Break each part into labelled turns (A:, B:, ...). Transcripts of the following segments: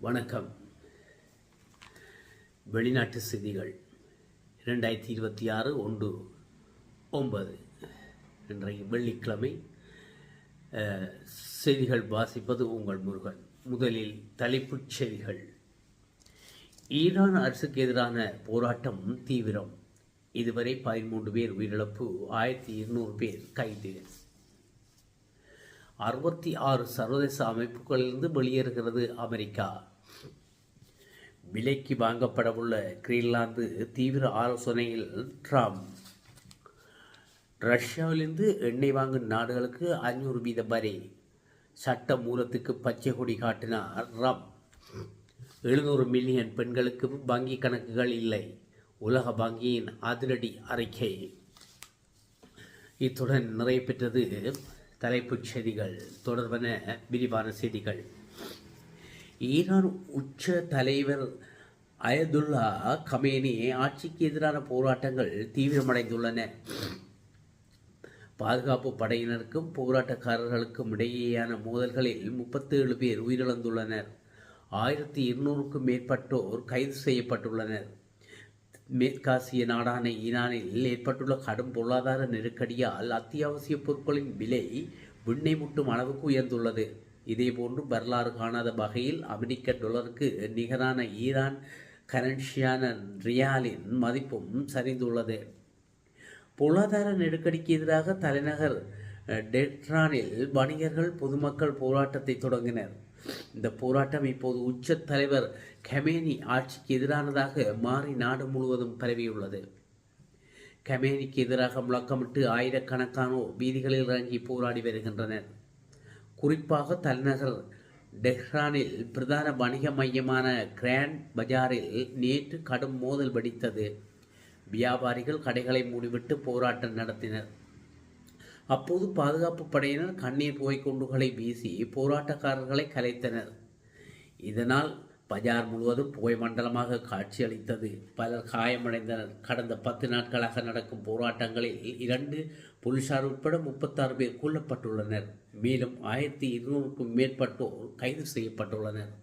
A: வணக்கம். வெளிநாட்டு செய்திகள். இரண்டாயிரத்தி இருபத்தி ஆறு ஒன்று ஒன்பது இன்றைய வெள்ளிக்கிழமை செய்திகள் வாசிப்பது உங்கள் முருகன். முதலில் தலைப்புச் செய்திகள். ஈரான் அரசுக்கு எதிரான போராட்டம் தீவிரம். இதுவரை பதிமூன்று பேர் உயிரிழப்பு ஆயிரத்தி இருநூறு பேர் கைது. அறுபத்தி ஆறு சர்வதேச அமைப்புகளிலிருந்து வெளியேறுகிறது அமெரிக்கா. விலைக்கு வாங்கப்படவுள்ள கிரீன்லாந்து தீவிர ஆலோசனையில் ட்ரம்ப் ரஷ்யாவிலிருந்து எண்ணெய் வாங்கும் நாடுகளுக்கு அஞ்சூறு வீதம் வரை சட்ட மூலத்துக்கு பச்சை கொடி காட்டினார் ரம் எழுநூறு மில்லியன் பெண்களுக்கு வங்கி கணக்குகள் இல்லை. உலக வங்கியின் அதிரடி அறிக்கை. இத்துடன் நிறைவு பெற்றது தலைப்புச் செய்திகள் தொடர்பான விரிவான செய்திகள். ஈரான் உச்ச தலைவர் அயதுல்லா கமேனி ஆட்சிக்கு எதிரான போராட்டங்கள் தீவிரமடைந்துள்ளன. பாதுகாப்பு படையினருக்கும் போராட்டக்காரர்களுக்கும் இடையேயான மோதல்களில் முப்பத்தேழு பேர் உயிரிழந்துள்ளனர். ஆயிரத்தி இருநூறுக்கும் மேற்பட்டோர் கைது செய்யப்பட்டுள்ளனர். மேற்காசிய நாடான ஈரானில் ஏற்பட்டுள்ள கடும் பொருளாதார நெருக்கடியால் அத்தியாவசிய பொருட்களின் விலை விண்ணை முட்டும் அளவுக்கு உயர்ந்துள்ளது. இதேபோன்று வரலாறு காணாத வகையில் அமெரிக்க டொலருக்கு நிகரான ஈரான் கரன்சியான ரியாலின் மதிப்பும் சரிந்துள்ளது. பொருளாதார நெருக்கடிக்கு எதிராக தலைநகர் டெட்ரானில் வணிகர்கள் பொதுமக்கள் போராட்டத்தை தொடங்கினர். இந்த போராட்டம் இப்போது உச்ச தலைவர் கமேனி ஆட்சிக்கு எதிரானதாக மாறி நாடு முழுவதும் பரவியுள்ளது. கமேனிக்கு எதிராக முழக்கமிட்டு ஆயிரக்கணக்கானோர் வீதிகளில் இறங்கி போராடி வருகின்றனர். குறிப்பாக தலைநகர் டெஹ்ரானில் பிரதான வணிக மையமான கிராண்ட் பஜாரில் நேற்று கடும் மோதல் வெடித்தது. வியாபாரிகள் கடைகளை மூடிவிட்டு போராட்டம் நடத்தினர். அப்போது பாதுகாப்பு படையினர் கண்ணீர் புகை குண்டுகளை வீசி போராட்டக்காரர்களை கலைத்தனர். இதனால் பஜார் முழுவதும் புகை மண்டலமாக காட்சியளித்தது. பலர் காயமடைந்தனர். கடந்த பத்து நாட்களாக நடக்கும் போராட்டங்களில் இரண்டு போலீசார் உட்பட முப்பத்தாறு பேர் கொல்லப்பட்டுள்ளனர். மேலும் ஆயிரத்தி இருநூறுக்கும் மேற்பட்டோர் கைது செய்யப்பட்டுள்ளனர்.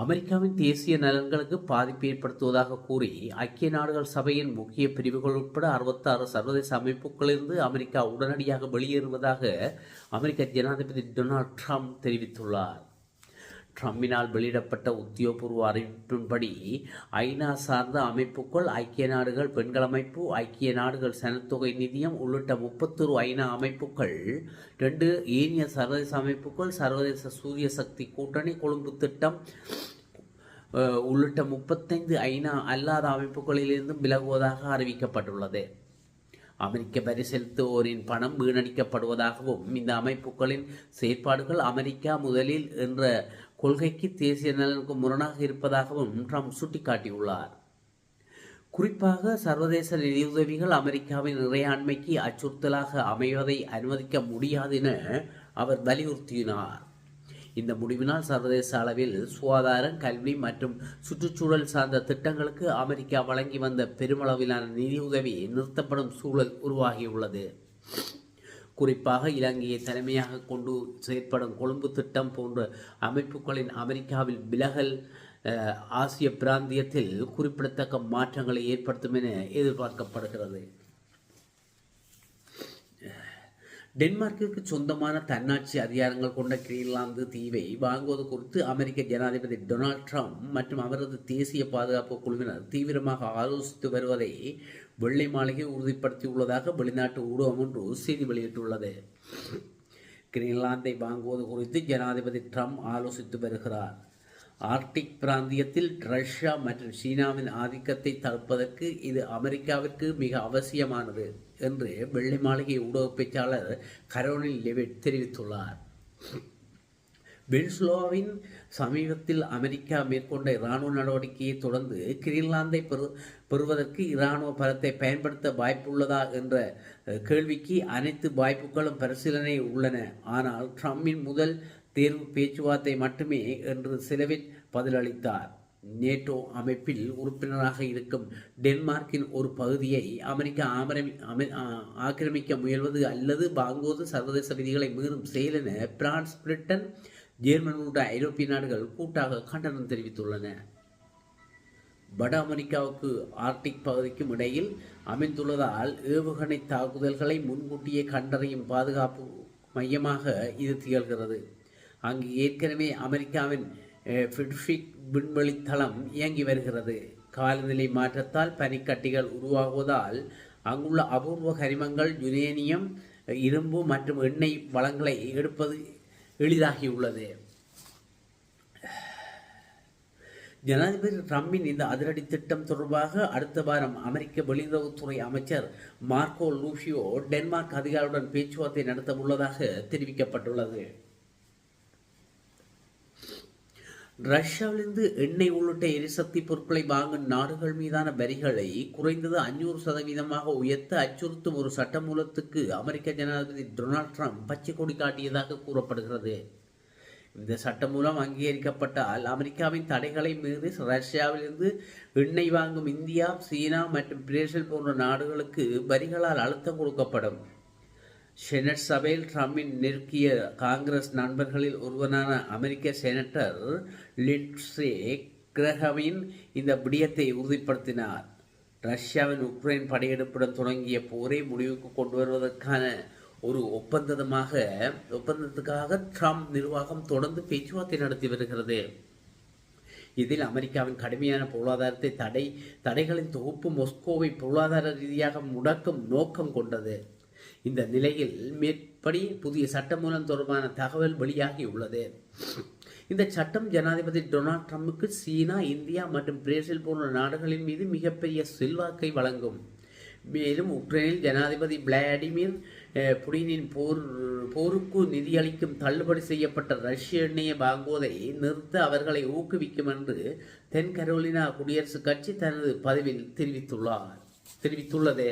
A: அமெரிக்காவின் தேசிய நலன்களுக்கு பாதிப்பு ஏற்படுத்துவதாக கூறி ஐக்கிய நாடுகள் சபையின் முக்கிய பிரிவுகள் உட்பட அறுபத்தாறு சர்வதேச அமைப்புகளிலிருந்து அமெரிக்கா உடனடியாக வெளியேறுவதாக அமெரிக்க ஜனாதிபதி டொனால்ட் ட்ரம்ப் தெரிவித்துள்ளார். ட்ரம்பினால் வெளியிடப்பட்ட உத்தியோகபூர்வ அறிவிப்பின்படி ஐநா சார்ந்த அமைப்புக்குள் ஐக்கிய நாடுகள் பெண்கள் அமைப்பு ஐக்கிய நாடுகள் சனத்தொகை நிதியம் உள்ளிட்ட முப்பத்தொரு ஐநா அமைப்புகள் ரெண்டு ஏனிய சர்வதேச அமைப்புகள் சர்வதேச சூரிய சக்தி கூட்டணி கொழும்பு திட்டம் அஹ், உள்ளிட்ட முப்பத்தைந்து ஐநா அல்லாத அமைப்புகளிலிருந்தும் விலகுவதாக அறிவிக்கப்பட்டுள்ளது. அமெரிக்க வரி செலுத்துவோரின் பணம் வீணடிக்கப்படுவதாகவும் இந்த அமைப்புகளின் செயற்பாடுகள் அமெரிக்கா முதலில் என்ற கொள்கைக்கு தேசிய நலனுக்கு முரணாக இருப்பதாகவும் ட்ரம்ப் சுட்டிக்காட்டியுள்ளார். குறிப்பாக சர்வதேச நிதியுதவிகள் அமெரிக்காவின் இறையாண்மைக்கு அச்சுறுத்தலாக அமைவதை அனுமதிக்க முடியாது என அவர் வலியுறுத்தினார். இந்த முடிவினால் சர்வதேச அளவில் சுகாதாரம் கல்வி மற்றும் சுற்றுச்சூழல் சார்ந்த திட்டங்களுக்கு அமெரிக்கா வழங்கி வந்த பெருமளவிலான நிதியுதவி நிறுத்தப்படும் சூழல் உருவாகியுள்ளது. குறிப்பாக இலங்கையை தலைமையாக கொண்டு செயற்படும் கொழும்பு திட்டம் போன்ற அமைப்புகளின் அமெரிக்காவில் விலகல் ஆசிய பிராந்தியத்தில் குறிப்பிடத்தக்க மாற்றங்களை ஏற்படுத்தும் என எதிர்பார்க்கப்படுகிறது. டென்மார்க்கிற்கு சொந்தமான தன்னாட்சி அதிகாரங்கள் கொண்ட கிரீன்லாந்து தீவை வாங்குவது குறித்து அமெரிக்க ஜனாதிபதி டொனால்ட் ட்ரம்ப் மற்றும் அவரது தேசிய பாதுகாப்பு குழுவினர் தீவிரமாக ஆலோசித்து வருவதை வெள்ளை மாளிகை உறுதிப்படுத்தியுள்ளதாக வெளிநாட்டு ஊடகம் ஒன்று செய்தி வெளியிட்டுள்ளது. கிரீன்லாந்தை வாங்குவது குறித்து ஜனாதிபதி ட்ரம்ப் ஆலோசித்து வருகிறார். ஆர்க்டிக் பிராந்தியத்தில் ரஷ்யா மற்றும் சீனாவின் ஆதிக்கத்தை தடுப்பதற்கு இது அமெரிக்காவிற்கு மிக அவசியமானது என்று வெள்ளை மாளிகை ஊடக பேச்சாளர் கரோலின் லெவிட் தெரிவித்துள்ளார். வென்ஸ்லோவின் சமீபத்தில் அமெரிக்கா மேற்கொண்ட இராணுவ நடவடிக்கையை தொடர்ந்து கிரீன்லாந்தை பெறு பெறுவதற்கு இராணுவ பலத்தை பயன்படுத்த வாய்ப்புள்ளதா என்ற கேள்விக்கு அனைத்து வாய்ப்புகளும் பரிசீலனை உள்ளன. ஆனால் ட்ரம்பின் முதல் தேர்வு பேச்சுவார்த்தை மட்டுமே என்று செலவில் பதிலளித்தார். நேட்டோ அமைப்பில் உறுப்பினராக இருக்கும் டென்மார்க்கின் ஒரு பகுதியை அமெரிக்கா ஆமரமி ஆக்கிரமிக்க முயல்வது அல்லது வாங்குவது சர்வதேச விதிகளை மீறும் செயல் என பிரான்ஸ் பிரிட்டன் ஜெர்மன் உள்ளிட்ட ஐரோப்பிய நாடுகள் கூட்டாக கண்டனம் தெரிவித்துள்ளன. வட அமெரிக்காவுக்கு ஆர்டிக் பகுதிக்கும் இடையில் அமைந்துள்ளதால் ஏவுகணை தாக்குதல்களை முன்கூட்டியே கண்டறியும் பாதுகாப்பு மையமாக இது திகழ்கிறது. அங்கு ஏற்கனவே அமெரிக்காவின் ஃபிட்ஃபிக் விண்வெளி தளம் இயங்கி வருகிறது. காலநிலை மாற்றத்தால் பனிக்கட்டிகள் உருவாகுவதால் அங்குள்ள அபூர்வ கரிமங்கள் யுரேனியம் இரும்பு மற்றும் எண்ணெய் வளங்களை எடுப்பது எளிதாகியுள்ளது ஜனாதிபதி ட்ரம்பின் இந்த அதிரடி திட்டம் தொடர்பாக அடுத்த வாரம் அமெரிக்க வெளியுறவுத்துறை அமைச்சர் மார்க்கோ லூஷியோ டென்மார்க் அதிகாரியுடன் பேச்சுவார்த்தை நடத்த உள்ளதாக தெரிவிக்கப்பட்டுள்ளது. ரஷ்யாவிலிருந்து எண்ணெய் உள்ளிட்ட எரிசக்தி பொருட்களை வாங்கும் நாடுகள் மீதான வரிகளை குறைந்தது அஞ்சூறு சதவீதமாக உயர்த்த அச்சுறுத்தும் ஒரு சட்டமூலத்துக்கு அமெரிக்க ஜனாதிபதி டொனால்ட் ட்ரம்ப் பச்சை கொடி காட்டியதாக கூறப்படுகிறது. இந்த சட்டம் மூலம் அங்கீகரிக்கப்பட்டால் அமெரிக்காவின் தடைகளை மீறி ரஷ்யாவிலிருந்து எண்ணெய் வாங்கும் இந்தியா சீனா மற்றும் பிரேசில் போன்ற நாடுகளுக்கு வரிகளால் அழுத்தம் கொடுக்கப்படும். செனட் சபையில் ட்ரம்பின் நெருக்கிய காங்கிரஸ் நண்பர்களில் ஒருவரான அமெரிக்க செனட்டர் லிட்ஸே கிரஹமின் இந்த விடயத்தை உறுதிப்படுத்தினார். ரஷ்யாவின் உக்ரைன் படையெடுப்புடன் தொடங்கிய போரை முடிவுக்கு கொண்டு வருவதற்கான ஒரு ஒப்பந்தமாக ஒப்பந்தத்துக்காக ட்ரம்ப் நிர்வாகம் தொடர்ந்து பேச்சுவார்த்தை நடத்தி வருகிறது. இதில் அமெரிக்காவின் கடுமையான பொருளாதாரத்தை தடை தடைகளின் தொகுப்பு மொஸ்கோவை பொருளாதார ரீதியாக முடக்கும் நோக்கம் கொண்டது. இந்த நிலையில் மேற்படி புதிய சட்டமூலம் தொடர்பான தகவல் வெளியாகியுள்ளது இந்த சட்டம் ஜனாதிபதி டொனால்ட் ட்ரம்புக்கு சீனா இந்தியா மற்றும் பிரேசில் போன்ற நாடுகளின் மீது மிகப்பெரிய செல்வாக்கை வழங்கும். மேலும் உக்ரைனில் ஜனாதிபதி விளாடிமிர் புடினின் போர் போருக்கு நிதியளிக்கும் தள்ளுபடி செய்யப்பட்ட ரஷ்ய எண்ணெயை வாங்குவதை நிறுத்த அவர்களை ஊக்குவிக்கும் என்று தென் கரோலினா குடியரசுக் கட்சி தனது பதிவில் தெரிவித்துள்ளார் தெரிவித்துள்ளது.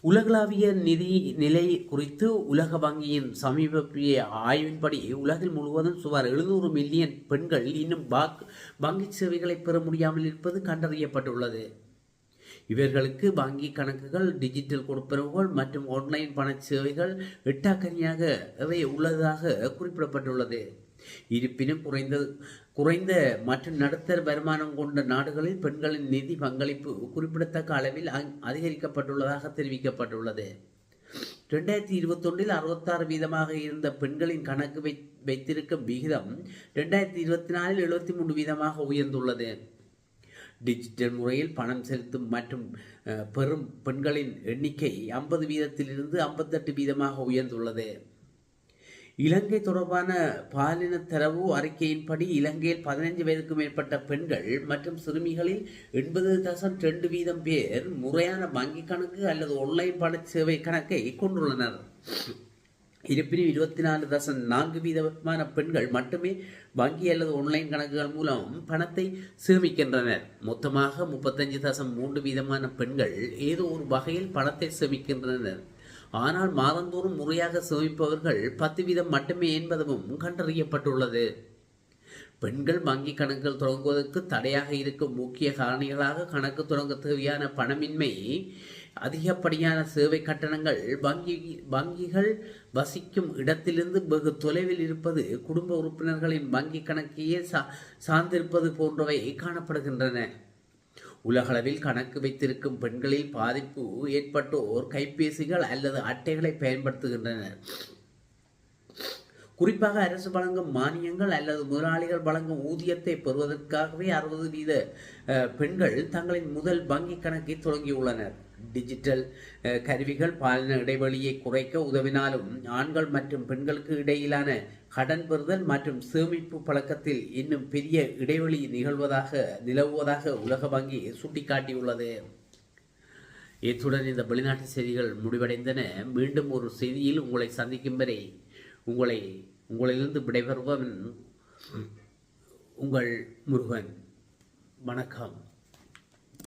A: உலகளாவிய நிதி நிலை குறித்து உலக வங்கியின் சமீபத்திய ஆய்வின்படி உலகில் முழுவதும் சுமார் எழுநூறு மில்லியன் பெண்கள் இன்னும் பாக் வங்கி சேவைகளை பெற முடியாமல் இருப்பது கண்டறியப்பட்டுள்ளது. இவர்களுக்கு வங்கி கணக்குகள் டிஜிட்டல் கொடுப்பனவுகள் மற்றும் ஆன்லைன் பண சேவைகள் எட்டாக்கனியாக அவை உள்ளதாக குறிப்பிடப்பட்டுள்ளது. இருப்பினும் குறைந்த குறைந்த மற்றும் நடுத்தர வருமானம் கொண்ட நாடுகளில் பெண்களின் நிதி பங்களிப்பு குறிப்பிடத்தக்க அளவில் அங்- அதிகரிக்கப்பட்டுள்ளதாக தெரிவிக்கப்பட்டுள்ளது. ரெண்டாயிரத்தி இருபத்தொன்றில் அறுபத்தாறு வீதமாக இருந்த பெண்களின் கணக்கு வை வைத்திருக்கும் விகிதம் ரெண்டாயிரத்தி இருபத்தி நாலில் எழுபத்தி மூணு வீதமாக உயர்ந்துள்ளது. டிஜிட்டல் முறையில் பணம் செலுத்தும் மற்றும் பெறும் பெண்களின் எண்ணிக்கை ஐம்பது வீதத்திலிருந்து ஐம்பத்தெட்டு வீதமாக உயர்ந்துள்ளது. இலங்கை தொடர்பான பாலின தரவு அறிக்கையின்படி இலங்கையில் பதினைஞ்சு வயதுக்கு மேற்பட்ட பெண்கள் மற்றும் சிறுமிகளில் எண்பது தசம் ரெண்டு வீதம் பேர் முறையான வங்கி கணக்கு அல்லது ஆன்லைன் பண சேவை கணக்கை கொண்டுள்ளனர். இருப்பினும் இருபத்தி நாலு தசம் நான்கு வீதமான பெண்கள் மட்டுமே வங்கி அல்லது ஆன்லைன் கணக்குகள் மூலம் பணத்தை சேமிக்கின்றனர். மொத்தமாக முப்பத்தஞ்சு தசம் மூன்று வீதமான பெண்கள் ஏதோ ஒரு வகையில் பணத்தை சேமிக்கின்றனர். ஆனால் மாதந்தோறும் முறையாக சேமிப்பவர்கள் பத்து வீதம் மட்டுமே என்பதும் கண்டறியப்பட்டுள்ளது. பெண்கள் வங்கி கணக்குகள் தொடங்குவதற்கு தடையாக இருக்கும் முக்கிய காரணிகளாக கணக்கு தொடங்க தேவையான பணமின்மை அதிகப்படியான சேவை கட்டணங்கள் வங்கி வங்கிகள் வசிக்கும் இடத்திலிருந்து வெகு தொலைவில் இருப்பது குடும்ப உறுப்பினர்களின் வங்கி கணக்கையே சா சார்ந்திருப்பது போன்றவை காணப்படுகின்றன. உலகளவில் கணக்கு வைத்திருக்கும் பெண்களில் பாதிப்பு ஏற்பட்டோர் கைபேசிகள் அல்லது அட்டைகளை பயன்படுத்துகின்றனர். குறிப்பாக அரசு வழங்கும் மானியங்கள் அல்லது முதலாளிகள் வழங்கும் ஊதியத்தை பெறுவதற்காகவே அறுபது வீத அஹ், பெண்கள் தங்களின் முதல் வங்கி கணக்கை தொடங்கியுள்ளனர். டிஜிட்டல் eh, கருவிகள் பாலின இடைவெளியை குறைக்க உதவினாலும் ஆண்கள் மற்றும் பெண்களுக்கு இடையிலான கடன் பெறுதல் மற்றும் சேமிப்பு பழக்கத்தில் இன்னும் பெரிய இடைவெளி நிகழ்வதாக நிலவுவதாக உலக வங்கி சுட்டிக்காட்டியுள்ளது. இத்துடன் இந்த வெளிநாட்டு செய்திகள் முடிவடைந்தன. மீண்டும் ஒரு செய்தியில் உங்களை சந்திக்கும் வரை உங்களை உங்களிலிருந்து விடைபெறுவன் உங்கள் முருகன். வணக்கம்.